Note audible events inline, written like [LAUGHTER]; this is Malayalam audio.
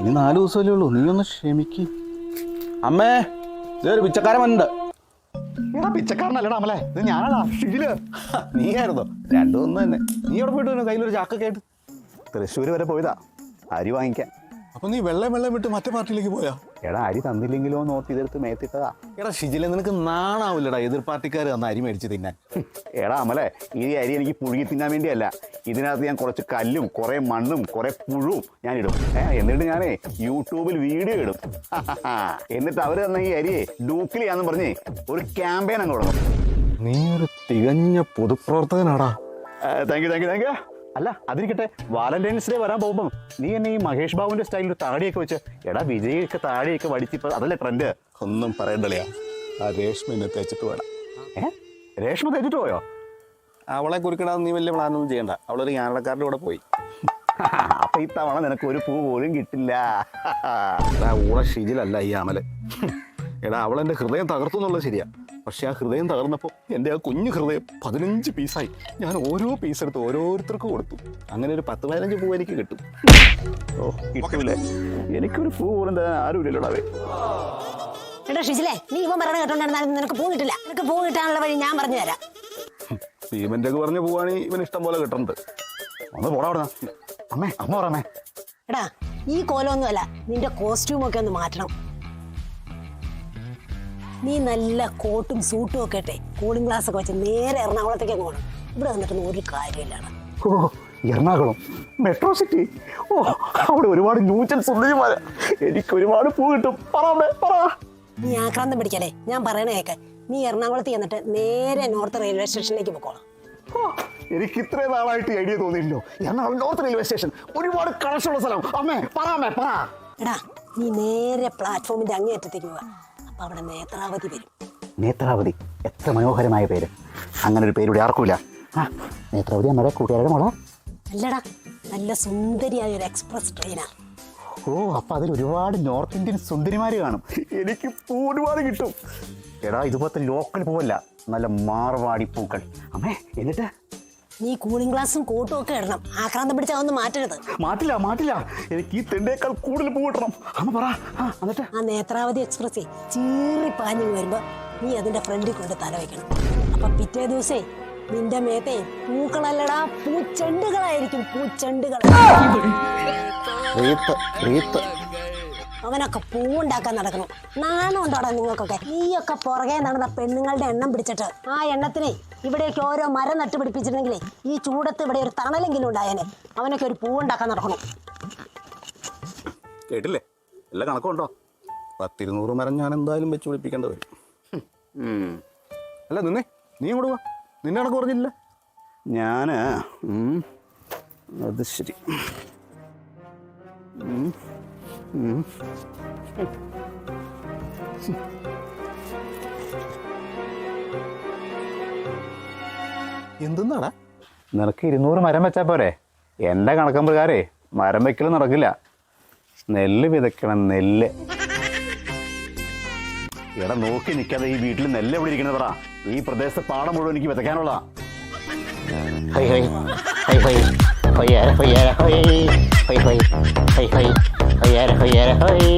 ഇനി നാല് ദിവസമല്ലേ ഉള്ളൂ. നീ ഒന്ന് ക്ഷമിക്ക്. അമ്മേ ഇതൊരു പിച്ചക്കാരൻ വന്നുണ്ട് എടാ പിച്ചക്കാരനല്ലടാ അമലെ. ഇത് ഞാനടാ ഷിജിൽ നീ ആയിരുന്നോ രണ്ടും ഒന്ന് തന്നെ. നീ എവിടെ പോയിട്ട് വന്നു? കയ്യിലൊരു ചാക്കൊക്കെ ആയിട്ട്. തൃശ്ശൂർ വരെ പോയതാ. അരി വാങ്ങിക്കാൻ. അപ്പൊ നീ വെള്ളം വെള്ളം വിട്ട് മറ്റേ പാർട്ടിയിലേക്ക് പോയാ? എടാ അരി തന്നില്ലെങ്കിലോ നോർത്ത് ഇതെടുത്ത് മേത്തിട്ടതാ. എടാ ഷിജിലെ നിനക്ക് നാണാവില്ലടാ എതിർ പാർട്ടിക്കാർ തന്ന അരി മേടിച്ച് തിന്നാൻ. എടാ അമലെ ഈ അരി എനിക്ക് പുഴുകി തിന്നാൻ വേണ്ടിയല്ല. ഇതിനകത്ത് ഞാൻ കുറച്ച് കല്ലും കുറെ മണ്ണും കുറെ പുഴുവും ഞാൻ ഇടും. എന്നിട്ട് ഞാനേ യൂട്യൂബിൽ വീഡിയോ ഇടും. [LAUGHS] എന്നിട്ട് അവർ തന്ന ഈ അരിയെ ഡൂക്കിലിയാന്ന് പറഞ്ഞ് ഒരു ക്യാമ്പയിൻ അങ്ങ് തുടങ്ങും. നീ ഒരു തികഞ്ഞ പൊതുപ്രവർത്തകനാടാ. Thank you thank you thank you അല്ല അതിരിക്കട്ടെ. വാലന്റൈൻസ് ഡേ വരാൻ പോകുമ്പോൾ നീ എന്നെ ഈ മഹേഷ് ബാബുവിന്റെ സ്റ്റൈലിൽ താടിയൊക്കെ വെച്ച് എടാ വിജയൊക്കെ താടിയൊക്കെ വടിച്ചിപ്പോ അതല്ലേ ട്രെൻഡ് ഒന്നും പറയണ്ടല്ലേ ആ രേഷ്മനെ തേച്ചിട്ട് വേണം ഏ? രേഷ്മ തേച്ചിട്ട് പോയോ? അവളെ കുറിക്കണമെന്ന് നീ വലിയ പ്ലാനൊന്നും ചെയ്യണ്ട. അവളൊരു കാനഡക്കാരുടെ കൂടെ പോയി. [LAUGHS] അപ്പൊ ഈ തവണ നിനക്ക് ഒരു പൂ പോലും കിട്ടില്ല. എടാ ഊള ഷിജിലല്ല ഈ അമൽ. എടാ അവളെന്റെ ഹൃദയം തകർത്തു എന്നുള്ളത് ശരിയാ. പക്ഷെ ആ ഹൃദയം തകർന്നപ്പോൾ എന്റെ ആ കുഞ്ഞു ഹൃദയം പതിനഞ്ച് പീസായി. ഞാൻ ഓരോ പീസ് എടുത്ത് ഓരോരുത്തർക്ക് കൊടുത്തു. അങ്ങനെ ഒരു പത്ത് പതിനഞ്ച് പൂ എനിക്ക് കിട്ടും. ഓ കിട്ടൂലേ? എനിക്കൊരു പൂ പോലും തരാൻ ആരും ഇല്ലല്ലോടാവേ എടാ ഷിജിലെ നീ ഇവൻ പറയണ കേട്ടോണ്ടായിരുന്നാലും നിനക്ക് പൂ കിട്ടില്ല. നിനക്ക് പൂ കിട്ടാനുള്ള വഴി ഞാൻ പറഞ്ഞു തരാം. ഭീമന്റെ ഒക്കെ പറഞ്ഞ് പോവാണെങ്കിൽ ഇവൻ ഇഷ്ടം പോലെ കിട്ടുന്നുണ്ട് ഒന്ന് പോടാ അവിടെ അമ്മേ അമ്മ പറമ്മേ എടാ ഈ കോലമൊന്നുമല്ല നിന്റെ കോസ്റ്റ്യൂം ഒക്കെ ഒന്ന് മാറ്റണം. നീ നല്ല കോട്ടും സൂട്ടും ഒക്കെ ഇട്ടെ. കൂളിംഗ് ഗ്ലാസ് ഒക്കെ വെച്ച് നേരെ എറണാകുളത്തേക്ക് പോകണം ഇവിടെ വന്നിട്ടൊന്നും ഒരു കാര്യമില്ലാണ് ഓ എറണാകുളം. മെട്രോ സിറ്റി ഓ അവിടെ ഒരുപാട് ന്യൂജൻ സുന്ദരിമാര്. എനിക്ക് ഒരുപാട് പൂ കിട്ടും. പറ പറ. നീ ആക്രാന്തം പിടിക്കല്ലേ? ഞാൻ പറയണ കേക്ക്. നീ എറണാകുളത്ത് ചെന്നിട്ട് നേരെ നോർത്ത് റെയിൽവേ സ്റ്റേഷനിലേക്ക് പോക്കോളാം ഓ, എനിക്ക് ഇത്രയും നാളായിട്ട് ഐഡിയ തോന്നിയില്ലോ എറണാകുളം നോർത്ത് റെയിൽവേ സ്റ്റേഷൻ ഒരുപാട് കണക്ഷനുള്ള സ്ഥലം. അമ്മേ പറ അമ്മേ പറ. എടാ നീ നേരെ പ്ലാറ്റ്ഫോമിന്റെ അങ്ങേയറ്റത്തേക്ക് പോവാ. അപ്പൊ അവിടെ നേത്രാവതി വരും. നേത്രാവതി എത്ര മനോഹരമായ പേര്. അങ്ങനെ ഒരു പേരുടെ ആർക്കൂല ആ നേത്രാവതി അമ്മയുടെ കൂട്ടുകാരുടെ മോളാ. അല്ലടാ നല്ല സുന്ദരിയായ ഒരു എക്സ്പ്രസ് ട്രെയിനാ ഓ അപ്പൊ അതിൽ ഒരുപാട് നോർത്ത് ഇന്ത്യൻ സുന്ദരിമാര് കാണും. എനിക്ക് പൂ ഒരുപാട് കിട്ടും. എടാ ഇതുപോലത്തെ ലോക്കൽ പൂവല്ല. നല്ല മാർവാടി പൂക്കൾ. അമ്മേ എന്നിട്ട്? നീ കൂളിംഗ് ഗ്ലാസും കോട്ടും ഒക്കെ ഇടണം. ആക്രാന്തം പിടിച്ചാൽ ഒന്നും മാറ്റരുത്. മാറ്റില്ല മാറ്റില്ല. എനിക്ക് ഈ തെണ്ടേക്കാൾ കൂടുതൽ പൂ കിട്ടണം. അമ്മ പറ. ആ എന്നിട്ട്? ആ നേത്രാവതി എക്സ്പ്രസ് ചീറി പാഞ്ഞു വരുമ്പോ നീ അതിന്റെ ഫ്രണ്ടിൽ കൊണ്ട് തല വെക്കണം അപ്പൊ പിറ്റേ ദിവസേ നിന്റെ മേത്തെ പൂക്കളല്ലടാ പൂച്ചെണ്ടുകളായിരിക്കും പൂച്ചെണ്ടുകൾ അവനൊക്കെ പൂവുണ്ടാക്കാൻ നടക്കണം നാണം ഉണ്ടോടാ നിങ്ങൾക്കൊക്കെ? നീയൊക്കെ പുറകെ നടന്ന പെണ്ണുങ്ങളുടെ എണ്ണം പിടിച്ചിട്ട് ആ എണ്ണത്തിനെ ഇവിടെയൊക്കെ ഓരോ മരം നട്ട് പിടിപ്പിച്ചിട്ടുണ്ടെങ്കിലേ ഈ ചൂടത്ത് ഇവിടെ ഒരു തണലെങ്കിലും ഉണ്ടായേനെ. അവനൊക്കെ ഒരു പൂവുണ്ടാക്കാൻ നടക്കണം കേട്ടില്ലേ? എല്ലാ കണക്കുണ്ടോ പത്തിരുന്നൂറ് മരം ഞാൻ എന്തായാലും വെച്ച് പിടിപ്പിക്കേണ്ടി വരും. അല്ല നിന്നെ നീ ഇങ്ങോട്ട് പോവാ നിന്നെ കണക്ക് പറഞ്ഞില്ല. ഞാൻ? അത് ശരി. എന്തെന്നാടാ? നിനക്ക് ഇരുന്നൂറ് മരം വെച്ചാൽ പോരെ. എന്റെ കണക്കം പ്രകാരേ മരം വെക്കൽ നടക്കില്ല. നെല്ല് വിതയ്ക്കണം നെല്ല്. എടാ നോക്കി നിൽക്കാതെ ഈ വീട്ടിൽ നെല്ല് എവിടെ ഇരിക്കണത് പറ. ഈ പ്രദേശത്തെ പാടം മുഴുവൻ എനിക്ക് വിതയ്ക്കാനുള്ള ഹൈ ഹൈ. ഹൈ ഹൈ. ഹൈ ഹൈ. ഹൊയ് ഹൈ. ഹൈ ഹൈ ഹൈ ഹൊയ്യാര ഹൊയ്യാര ഹൊയ്